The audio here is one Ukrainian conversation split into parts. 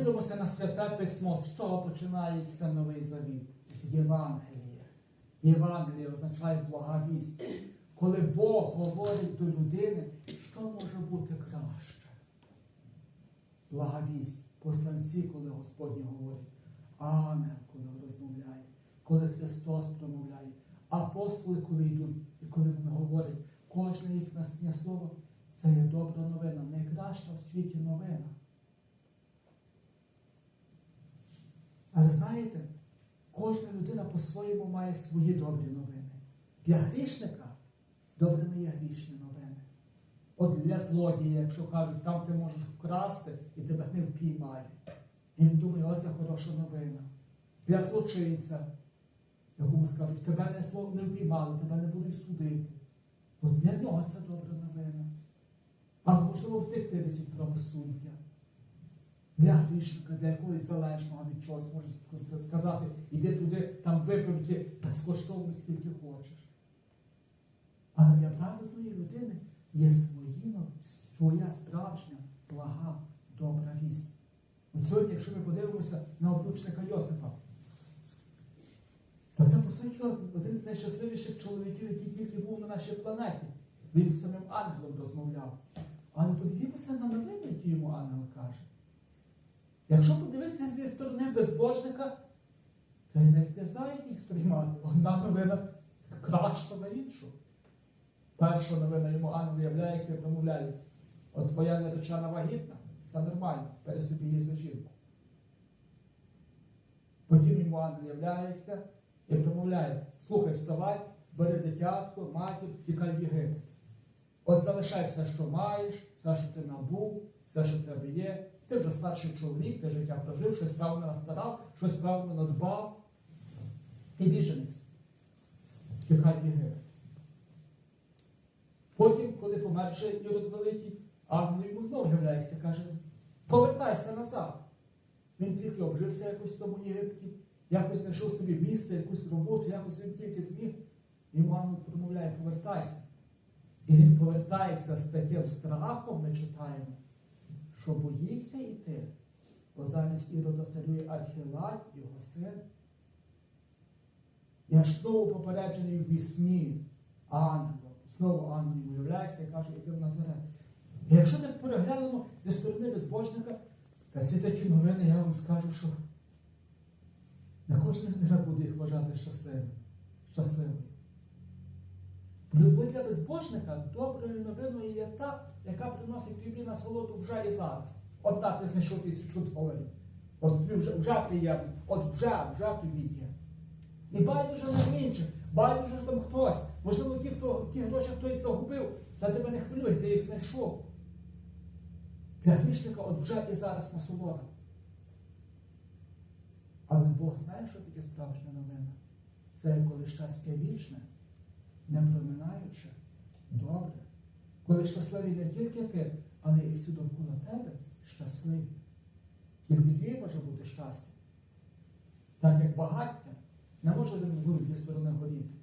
подивимося на святе письмо, з чого починається новий завіт? З Євангелія. Євангеліє означає благовість. Коли Бог говорить до людини, що може бути краще? Благовість. Посланці, коли Господь говорить, Ангел, коли розмовляє, коли Христос промовляє, апостоли, коли йдуть, і коли вони говорять, кожне їхнє слово це є добра новина, найкраща в світі новина. Але знаєте, кожна людина по-своєму має свої добрі новини. Для грішника добрими є грішні новини. От для злодія, якщо кажуть, там ти можеш вкрасти і тебе не впіймають. І він думає, оце хороша новина. Для злочинця, якому скажуть, тебе не, не впіймали, тебе не будуть судити. От для нього це добра новина. А можливо втекти від правосуддя. Грішника, для якогось залежного від чогось, можуть сказати, іди туди, там випивки, безкоштовно скільки хочеш. Але для праведної людини є свої, своя справжня, блага, добра вість. От сьогодні, якщо ми подивимося на обручника Йосипа, то це, по суті, один з найщасливіших чоловіків, який тільки був на нашій планеті. Він з самим ангелом розмовляв. Але подивімося на новини, які йому ангел каже. Якщо подивитися зі сторони безбожника, то я навіть не знаю, їх сприймати. Одна новина краща за іншу. Перша новина йому ангел являється і промовляє, от твоя наречена вагітна, все нормально, бери собі її за жінку. Потім йому ангел являється і промовляє, слухай, вставай, бери дитятко, матір, тікай в Єгипет. От залишай все, що маєш, все, що ти набув, все, що в тебе є. Ти вже старший чоловік, ти життя прожив, щось певно настарав, щось певно надбав. Ти біженець. В Єгипет. Потім, коли померше Ірод Великий, ангел йому знову являється, каже, повертайся назад. Він тільки обжився якось в тому Єгипті, якось знайшов собі місце, якусь роботу, якось він тільки зміг. Йому ангел промовляє, повертайся. І він повертається з таким страхом, ми читаємо, що боїться йти, бо замість Ірода царює Архілай, його син. Я ж знову попереджений в вісні ангелом. Знову ангел йому являється і каже, іди в Назарет. І якщо так переглянемо зі сторони безбожника, та ці такі новини, я вам скажу, що не кожна людина буде їх вважати щасливим, щасливою. Для безбожника доброю новиною є та, яка приносить тобі насолоду вже і зараз. От так ти знайшов тисячу доларів. От тобі вже, вже приємно, от вже, вже тобі є. І байдуже на інших, байдуже що там хтось. Можливо, ті, хто ті гроші хтось загубив, це тебе не хвилює, ти їх знайшов. Для грішника от вже і зараз насолода. Але Бог знає, що таке справжня новина. Це коли щастя вічне, не проминаюче, добре. Коли щасливий не тільки ти, але і всі довкола тебе щасливі. Тільки твій може бути щастя. Так як багаття не може один зі сторони горіти.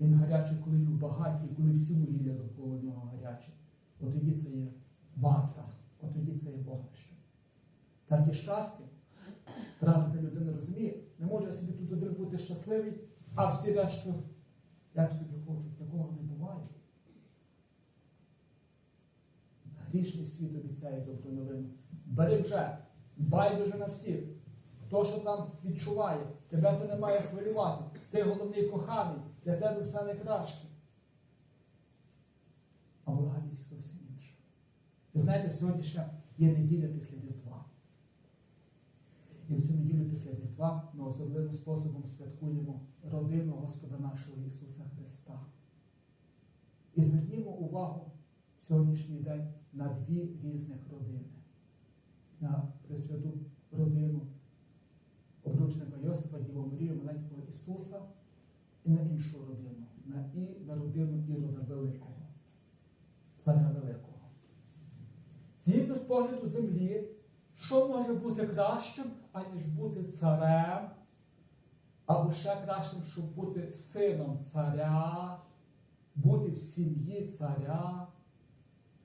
Він гарячий, коли він багатий, коли всі вугілля довкола нього гарячі. От тоді це є ватра, от тоді це є вогнище. Так і щастя. Правда, людина розуміє, не може собі тут один бути щасливий, а всі решту, як собі хочуть, такого не буває. Грішний світ обіцяє добру новину. Бери вже, байдуже на всіх. Хто що там відчуває, тебе то не має хвилювати. Ти головний коханий, для тебе все найкраще. А благодість зовсім інша. Ви знаєте, сьогоднішня є неділя після Різдва. І в цю неділю після Різдва ми особливим способом святкуємо родину Господа нашого Ісуса. І звернімо увагу сьогоднішній день на дві різних родини. На Пресвяту родину обручника Йосипа, Діву Марію, маленького Ісуса, і на іншу родину, на, і, на родину Ірода Великого, царя Великого. Згідно з погляду землі, що може бути кращим, аніж бути царем, або ще кращим, щоб бути сином царя, бути в сім'ї царя.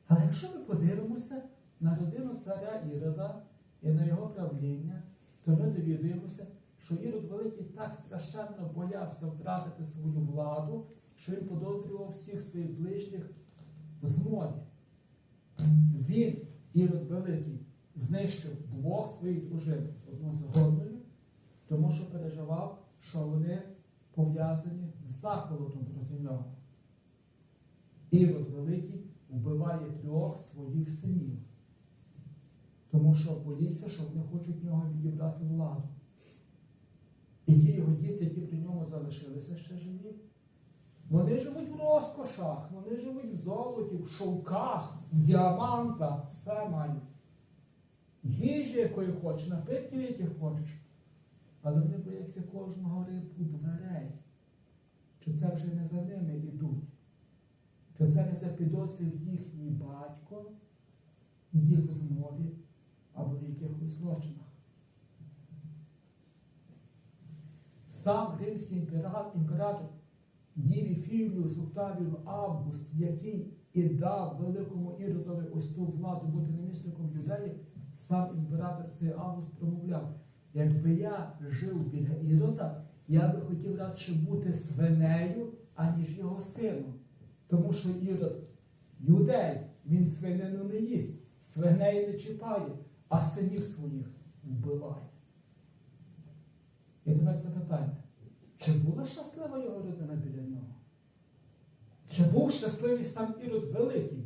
Але якщо ми подивимося на родину царя Ірода, і на його правління, то ми довідаємося, що Ірод Великий так страшенно боявся втратити свою владу, що він подозрював всіх своїх ближніх в змові. Він, Ірод Великий, знищив двох своїх дружин, одну з горною, тому що переживав, що вони пов'язані з заколотом проти нього. Ірод Великий вбиває трьох своїх синів, тому що боїться, що вони хочуть нього відібрати владу. І ті його діти, які при ньому залишилися ще живі, вони живуть в розкошах, вони живуть в золоті, в шовках, в діамантах, все мають. Їжі, якої хочеш, напитків, яких хочеш. Але вони бояться кожного рибу дверей. Чи це вже не за ними? Чи це не запідозрив їхній батько, їх в змові або в якихось злочинах? Сам римський імпера- імператор Діві Філіус Октавіус Август, який і дав великому Іродові ось ту владу бути намісником юдеї, сам імператор цей Август промовляв, якби я жив біля Ірода, я би хотів радше бути свинею, аніж його сином. Тому що Ірод юдей, він свинину не їсть, свиней не чіпає, а синів своїх вбиває. І тепер запитання, чи була щаслива його родина біля нього? Чи був щасливий сам Ірод Великий?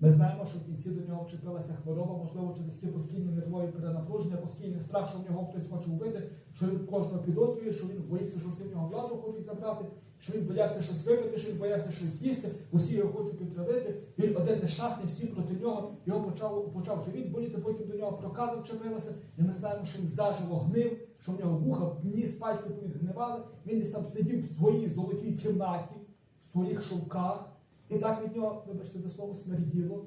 Ми знаємо, що в кінці до нього вчепилася хвороба, можливо, через ті постійні нервові перенапруження, постійний страх, що в нього хтось хоче вбити, що він кожного підозрює, що він боїться, що всі в нього владу хочуть забрати, що він боявся щось випити, що він боявся щось з'їсти, усі його хочуть відтравити. Він один нещасний, всі проти нього, його почав, почав живіт боліти, потім до нього проказа вчепилася, і ми знаємо, що він заживо гнив, що в нього вуха, ніс, пальці повідгнивали. Він десь там сидів в своїй золотій кімнаті, в своїх шовках. І так від нього, вибачте за слово, смерділо,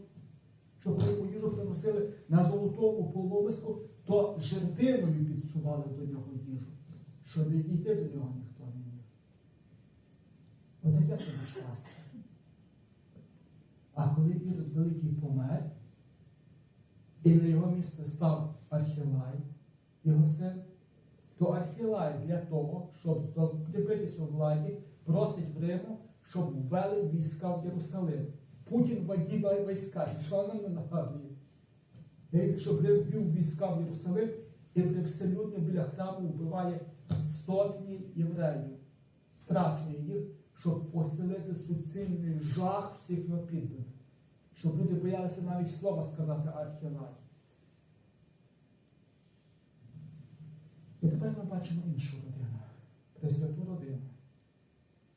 що коли йому їжу приносили на золотому полумиску, то жердиною підсували до нього їжу, щоб не дійти до нього ніхто не міг. Отаке собі щастя. А коли Ірод Великий помер, і на його місце став Архілай, його син, то Архілай для того, щоб закріпитися у владі, просить в Риму, щоб ввели війська в Єрусалим. Путін водів війська, що нам не нагадує? Як Щоб Рим ввів війська в Єрусалим і привселюдно біля храму вбиває сотні євреїв, страчує їх, щоб поселити суцільний жах всіх його підданих. Щоб люди боялися навіть слова сказати Архілай. І тепер ми бачимо іншу родину, Пресвяту родину,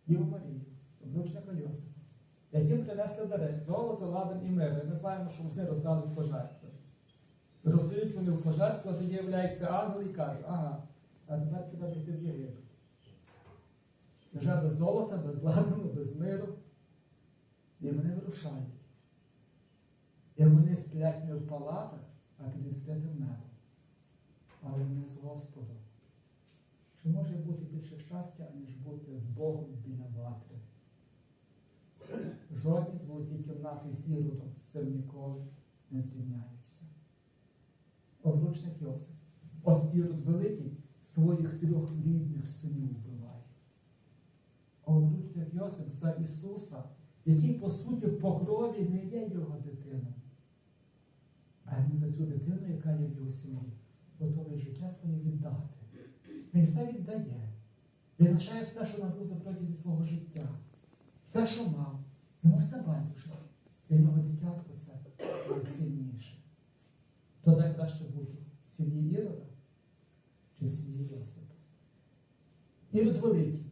Діву Марію, обручника Йосифа, яким принесли дари золото, ладан і мир. Ми знаємо, що вони роздали в пожертви. Роздають вони в пожертву, тоді являється ангел і каже, ага, а тепер треба йти в Єгипет. Вже без золота, без ладану, без миру. І вони вирушають. І вони сплять не в палатах, а під відкритим небом. Але вони з Господом. Чи може бути більше щастя, аніж бути з Богом біля ватри? Жодні золоті кімнати з Іродом з цим ніколи не зрівняються. Обручник Йосип. От Ірод Великий своїх трьох рідних синів вбиває. Обручник Йосип за Ісуса, який, по суті, по крові не є його дитиною. А він за цю дитину, яка є в його сім'ї, готовий життя своє віддати. Він все віддає. Він лишає все, що набув за протязі свого життя. Все, що мав. Йому все байдуже. Для нього дитятко це найцінніше. То де краще бути? В сім'ї Ірода чи в сім'ї Йосипа? Ірод Великий,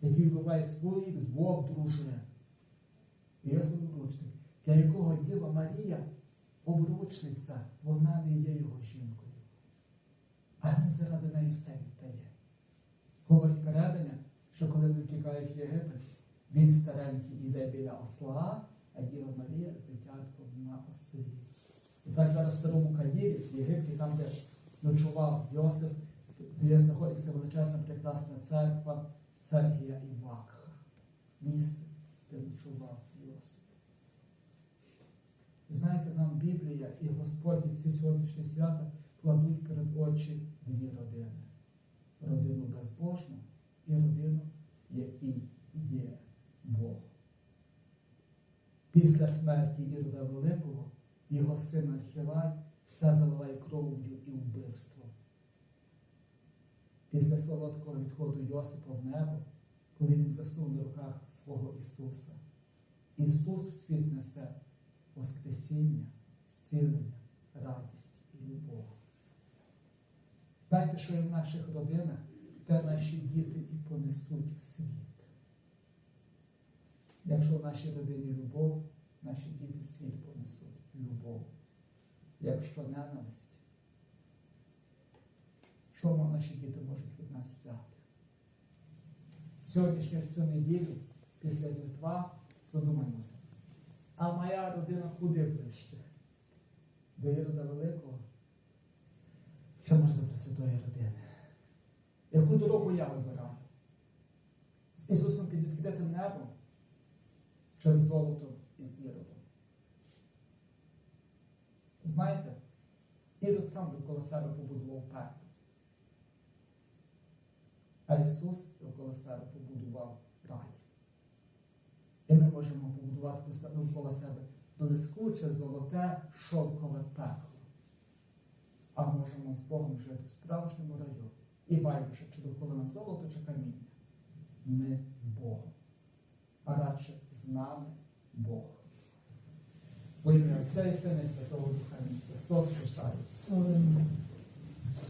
який вбиває своїх двох дружин. Йосип обручник, для якого Діва Марія обручниця, вона не є його жінкою. А він заради неї все віддає. Говорить передання, що коли вони втікають в Єгипет, він старенький йде біля осла, а Діва Марія з дитятком на ослі. Так зараз в старому Каїрі, в Єгипті, там, де ночував Йосип, де знаходиться величезна прекрасна церква Сергія і Вакха. Місце, де ночував Йосип. І знаєте, нам Біблія і Господь і ці сьогоднішні свята кладуть перед очі дві родини: родину безбожну і родину, якій є Бог. Після смерті Ірода Великого його син Архилай все заливає кров'ю і вбивством. Після солодкого відходу Йосипа в небо, коли він заснув на руках свого Ісуса, Ісус в світ несе Воскресіння, зцілення, радість і любов. Знаєте, що і в наших родинах, те наші діти і понесуть в світ. Якщо в нашій родині любов, наші діти в світ понесуть любов. Якщо ненависть, що наші діти можуть від нас взяти? Сьогоднішню цю неділю, після Різдва, задумаємося. А моя родина куди ближче? До Ірода Великого? Чи може до Пресвятої родини? Яку дорогу я вибираю? З Ісусом під відкритим небом чи з золотом і з? Знаєте, Ірод сам довкола себе побудував пекло. А Ісус довкола себе побудував рай. І ми можемо побудувати довкола себе блискуче, золоте, шовкове пекло. А можемо з Богом жити в справжньому раю. І байдуже, чи довкола нас золото, чи каміння. Ми з Богом. А радше з Бог. Во ім'я Отця і Сина і Святого Духа. Христос. Амінь.